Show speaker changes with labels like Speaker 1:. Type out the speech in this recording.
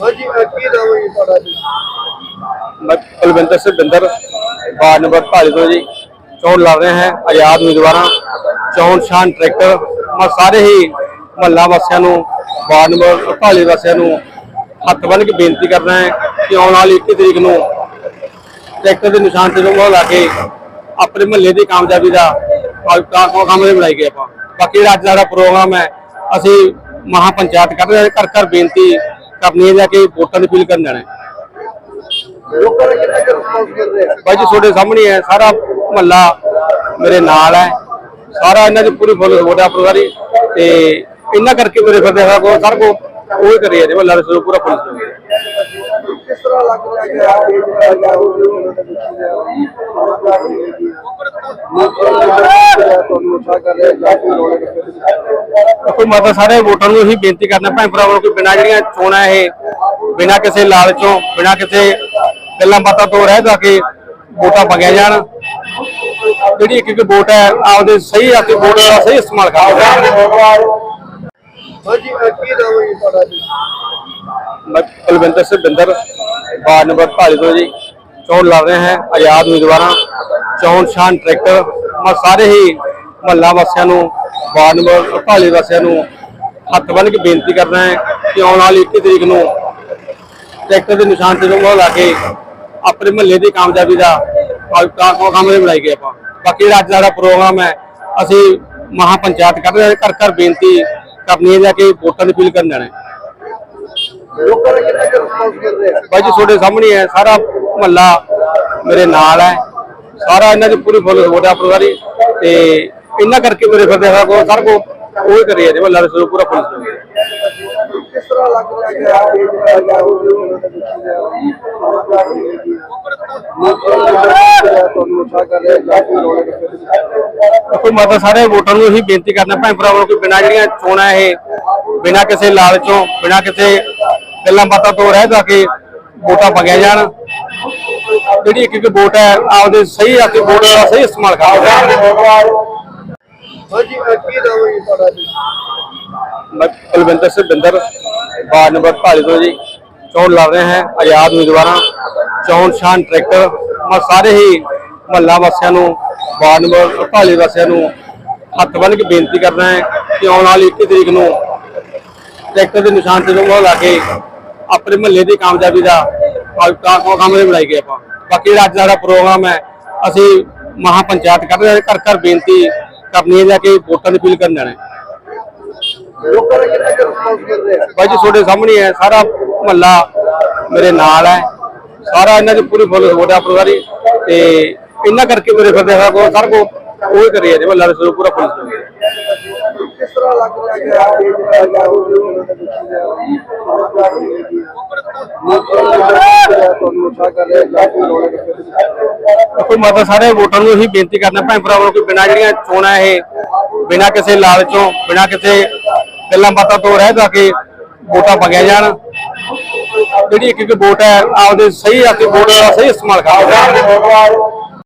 Speaker 1: ਹਾਂਜੀ ਕੀ ਨਾਮ ਹੈ ਜੀ ਜੀ?
Speaker 2: ਮੈਂ ਕੁਲਵਿੰਦਰ ਸਿੰਘ ਬਿੰਦਰ, ਵਾਰਡ ਨੰਬਰ 42 ਤੋਂ ਜੀ। ਚੋਣ ਲੜ ਰਹੇ ਹੈ, ਆਜ਼ਾਦ ਉਮੀਦਵਾਰਾਂ, ਚੋਣ ਸ਼ਾਨ ਟਰੈਕਟਰ, ਮੈਂ ਸਾਰੇ ਹੀ ਮਹੱਲਾ ਵਾਸੀਆਂ ਨੂੰ, ਵਾਰਡ ਨੰਬਰ 42 ਵਾਸੀਆਂ ਨੂੰ ਹੱਥ ਬੰਨ ਕੇ ਬੇਨਤੀ ਕਰਦਾ ਹੈ ਕਿ ਆਉਣ ਵਾਲੀ 21 ਤਰੀਕ ਨੂੰ ਟਰੈਕਟਰ ਦੇ ਨਿਸ਼ਾਨ ਤੇ ਲੋਗੋ ਲਾ ਕੇ ਆਪਣੇ ਮਹੱਲੇ ਦੀ ਕਾਮਯਾਬੀ ਦਾ ਕਾਰਕੋ ਕਾਮਯਾਬੀ ਬਣਾਈ ਗਏ ਆਪਾਂ। ਬਾਕੀ ਜਿਹੜਾ ਅੱਜ ਦਾ ਪ੍ਰੋਗਰਾਮ ਹੈ, ਅਸੀਂ ਮਹਾਪੰਚਾਇਤ ਕਰ ਰਹੇ ਹਾਂ, ਘਰ ਘਰ ਬੇਨਤੀ ਕਰਨੀ ਹੈ ਜਾ ਕੇ ਵੋਟਾਂ ਦੀ ਅਪੀਲ ਕਰਨ ਜਾਣਾ ਹੈ?
Speaker 1: ਲੋਕਾਂ ਨੇ ਕਿੰਨਾ ਕੁ ਰਿਸਪੌਂਸ ਕਰ ਰਿਹਾ
Speaker 2: ਬਾਈ ਜੀ ਤੁਹਾਡੇ ਸਾਹਮਣੇ ਹੈ ਸਾਰਾ ਮਹੱਲਾ ਮੇਰੇ ਨਾਲ ਹੈ। ਸਾਰਾ ਇਹਨਾਂ ਦੀ ਪੂਰੀ ਫੁੱਲ ਸਪੋਰਟ ਹੈ ਪਰਿਵਾਰੀ ਤੇ ਇਹਨਾਂ ਕਰਕੇ ਮੇਰੇ ਫਿਰਦੇ ਸਾਰਾ ਕੋ ਸਰ ਕੋ ਉਹ ਹੀ ਕਰੀ ਜਾਂਦੇ ਮਹੱਲਾ ਦੇ ਪੂਰਾ ਫੁੱਲ ਸਪੋਰਟ
Speaker 1: ਕਿਸ ਤਰ੍ਹਾਂ ਲੱਗ ਰਿਹਾ ਕਿ ਆਪ ਇਹ ਜਿਹੜਾ ਉਹ ਵੀ ਉਹਨਾਂ ਦੇ ਵਿੱਚ ਹੈ ਤੁਹਾਨੂੰ ਉਤਸ਼ਾਹ ਕਰ ਰਿਹਾ ਜਾਂ ਕੋਈ ਰੋਲੇ
Speaker 2: ਕੋਈ ਮਾਤਾ ਸਾਰੇ ਵੋਟਰਾਂ ਨੂੰ ਇਹੀ ਬੇਨਤੀ ਕਰਨਾ ਭੈਣ ਭਰਾਵਾਂ ਨੂੰ ਕਿ ਬਿਨਾਂ ਜਿਹੜੀਆਂ ਚੋਣਾਂ ਇਹ ਬਿਨਾਂ ਕਿਸੇ ਲਾਲਚੋਂ ਬਿਨਾਂ ਕਿਸੇ ਗੱਲਾਂ ਬਾਤਾਂ ਤੋਂ ਰਹਿ ਜਾ ਕੇ ਵੋਟਾਂ ਮੰਗਿਆ ਜਾਣ। ਜਿਹੜੀ ਇੱਕ ਇੱਕ ਵੋਟ ਹੈ ਆਪਦੇ ਸਹੀ ਆਪਦੇ ਵੋਟ ਦਾ ਸਹੀ ਇਸਤੇਮਾਲ ਕਰੋ
Speaker 1: ਹਾਂਜੀ ਅਹ ਕੀ ਨਾਮ ਹੈ ਜੀ ਤੁਹਾਡਾ ਜੀ?
Speaker 2: ਮੈਂ ਕੁਲਵਿੰਦਰ ਸਿੰਘ ਬਿੰਦਰ ਵਾਰਡ ਨੰਬਰ ਢਾਲੀ ਤੋਂ ਜੀ। ਚੋਣ ਲੜ ਰਹੇ ਹਾਂ ਆਜ਼ਾਦ ਉਮੀਦਵਾਰਾਂ ਚੋਣ ਸ਼ਾਨ ਟਰੈਕਟਰ ਮੈਂ ਸਾਰੇ ਹੀ ਮਹੱਲਾ ਵਾਸੀਆਂ ਨੂੰ ਵਾਰਡ ਨੰਬਰ ਢਾਲੀ ਵਾਸੀਆਂ ਨੂੰ ਹੱਥ ਬੰਨ੍ਹ ਕੇ ਬੇਨਤੀ ਕਰਨਾ ਹੈ ਕਿ ਆਉਣ ਵਾਲੀ 21 ਤਰੀਕ ਨੂੰ ਟਰੈਕਟਰ ਦੇ ਨਿਸ਼ਾਨ ਤੇ ਨੂੰ ਲਾ ਕੇ ਆਪਣੇ ਮਹੱਲੇ ਦੀ ਕਾਮਯਾਬੀ ਦਾ ਕੰਮ ਕੰਮ ਦੇ ਬਣਾਈ ਗਏ ਆਪਾਂ। ਬਾਕੀ ਜਿਹੜਾ ਅੱਜ ਦਾ ਪ੍ਰੋਗਰਾਮ ਹੈ ਅਸੀਂ ਮਹਾ ਪੰਚਾਇਤ ਕਰ ਰਹੇ ਹਾਂ ਘਰ ਘਰ ਬੇਨਤੀ ਕਰਨੀ ਹੈ ਜਾ ਕੇ ਵੋਟਾਂ ਦੀ ਅਪੀਲ ਕਰਨ ਜਾਣਾ
Speaker 1: ਲੋਕਾਂ ਨੇ ਕਿੰਨਾ ਕੁ ਰਿਸਪੌਂਸ ਕਰ ਰਿਹਾ
Speaker 2: ਬਾਈ ਜੀ ਤੁਹਾਡੇ ਸਾਹਮਣੇ ਹੈ ਸਾਰਾ ਮਹੱਲਾ ਮੇਰੇ ਨਾਲ ਹੈ। ਸਾਰਾ ਇਹਨਾਂ ਦੀ ਪੂਰੀ ਫੁੱਲ ਸਪੋਰਟ ਪਰਿਵਾਰੀ ਤੇ ਇਹਨਾਂ ਕਰਕੇ ਮੇਰੇ ਫਿਰਦੇ ਸਾਰਾ ਕੋ ਸਰ ਕੋ ਉਹ ਹੀ ਕਰੀ ਜਾਂਦੇ ਮਹੱਲਾ ਦੇ ਪੂਰਾ ਫੁੱਲ ਸਪੋਰਟ
Speaker 1: ਕਿਸ ਤਰ੍ਹਾਂ ਲੱਗ ਰਿਹਾ ਆਪ ਇਹ ਜਿਹੜਾ ਹੈ ਕੋਈ
Speaker 2: ਸਾਰੇ ਵੋਟਰਾਂ ਨੂੰ ਇਹੀ ਬੇਨਤੀ ਕਰਨਾ ਭੈਣ ਭਰਾਵਾਂ ਨੂੰ ਕਿ ਬਿਨਾਂ ਜਿਹੜੀਆਂ ਚੋਣਾਂ ਇਹ ਬਿਨਾਂ ਕਿਸੇ ਲਾਲਚੋਂ ਬਿਨਾਂ ਕਿਸੇ ਗੱਲਾਂ ਬਾਤਾਂ ਤੋਂ ਰਹਿ ਜਾ ਕੇ ਵੋਟਾਂ ਮੰਗਿਆ ਜਾਣ। ਜਿਹੜੀ ਇੱਕ ਇੱਕ ਵੋਟ ਹੈ ਆਪਦੇ ਸਹੀ ਆਪਦੀ ਵੋਟ ਦਾ ਸਹੀ ਇਸਤੇਮਾਲ ਕਰੋ
Speaker 1: ਹਾਂਜੀ ਕੀ ਨਾਮ ਹੈ ਜੀ ਤੁਹਾਡਾ ਜੀ?
Speaker 2: ਮੈਂ ਕੁਲਵਿੰਦਰ ਸਿੰਘ ਬਿੰਦਰ, ਵਾਰਡ ਨੰਬਰ ਢਾਲੀ ਤੋਂ ਜੀ। ਚੋਣ ਲੜ ਰਹੇ ਹਾਂ, ਆਜ਼ਾਦ ਉਮੀਦਵਾਰਾਂ, ਚੋਣ ਸ਼ਾਨ ਟਰੈਕਟਰ, ਮੈਂ ਸਾਰੇ ਹੀ ਮਹੱਲਾ ਵਾਸੀਆਂ ਨੂੰ, ਵਾਰਡ ਨੰਬਰ ਢਾਲੀ ਵਾਸੀਆਂ ਨੂੰ ਹੱਥ ਬੰਨ੍ਹ ਕੇ ਬੇਨਤੀ ਕਰਨਾ ਹੈ ਕਿ ਆਉਣ ਵਾਲੀ 21 ਤਰੀਕ ਨੂੰ ਟਰੈਕਟਰ ਦੇ ਨਿਸ਼ਾਨ ਤੇ ਨੂੰ ਲਾ ਕੇ ਆਪਣੇ ਮਹੱਲੇ ਦੀ ਕਾਮਯਾਬੀ ਦਾ ਕੰਮ ਬਣਾਈ ਗਏ ਆਪਾਂ। ਬਾਕੀ ਜਿਹੜਾ ਅੱਜ ਦਾ ਸਾਡਾ ਪ੍ਰੋਗਰਾਮ ਹੈ, ਅਸੀਂ ਮਹਾ ਪੰਚਾਇਤ ਕਰ ਰਹੇ ਘਰ ਘਰ ਬੇਨਤੀ ਕਰਨੀ ਹੈ ਜਾ ਕੇ ਵੋਟਾਂ ਦੀ ਅਪੀਲ ਕਰਨ ਜਾਣਾ ਹੈ।
Speaker 1: ਲੋਕਾਂ ਨੇ ਕਿੰਨਾ ਕੁ ਰਿਸਪੌਂਸ ਕਰ ਰਿਹਾ
Speaker 2: ਬਾਈ ਜੀ ਤੁਹਾਡੇ ਸਾਹਮਣੇ ਹੈ ਸਾਰਾ ਮਹੱਲਾ ਮੇਰੇ ਨਾਲ ਹੈ। ਸਾਰਾ ਇਹਨਾਂ ਦੀ ਪੂਰੀ ਫੁੱਲ ਸਪੋਰਟ ਹੈ ਪਰਿਵਾਰੀ। ਤੇ ਇਹਨਾਂ ਕਰਕੇ ਮੇਰੇ ਫਿਰਦੇ ਸਾਰਾ ਕੋ ਸਰ ਕੋ ਉਹ ਹੀ ਕਰੀ ਜਾਂਦੇ ਮਹੱਲਾ ਦੇ ਪੂਰਾ ਫੁੱਲ
Speaker 1: ਕਿਸ ਤਰ੍ਹਾਂ ਲੱਗ ਰਿਹਾ ਕਿ ਆਪ ਇਹ ਜਿਹੜਾ ਉਹ ਕੋਈ ਰੋਲੇ
Speaker 2: ਸਾਰੇ ਵੋਟਰਾਂ ਨੂੰ ਇਹੀ ਬੇਨਤੀ ਕਰਨਾ, ਭੈਣ ਭਰਾਵਾਂ ਨੂੰ ਕਿ ਬਿਨਾਂ ਜਿਹੜੀਆਂ ਚੋਣਾਂ ਇਹ, ਬਿਨਾਂ ਕਿਸੇ ਲਾਲਚੋਂ ਬਿਨਾਂ ਕਿਸੇ ਗੱਲਾਂ ਬਾਤਾਂ ਤੋਂ ਰਹਿ ਜਾ ਕੇ ਵੋਟਾਂ ਮੰਗਿਆ ਜਾਣ। ਜਿਹੜੀ ਇੱਕ ਇੱਕ ਵੋਟ ਹੈ, ਆਪਦੇ ਸਹੀ ਆਪਦੀ ਵੋਟ ਦਾ ਸਹੀ ਇਸਤੇਮਾਲ ਕਰੋ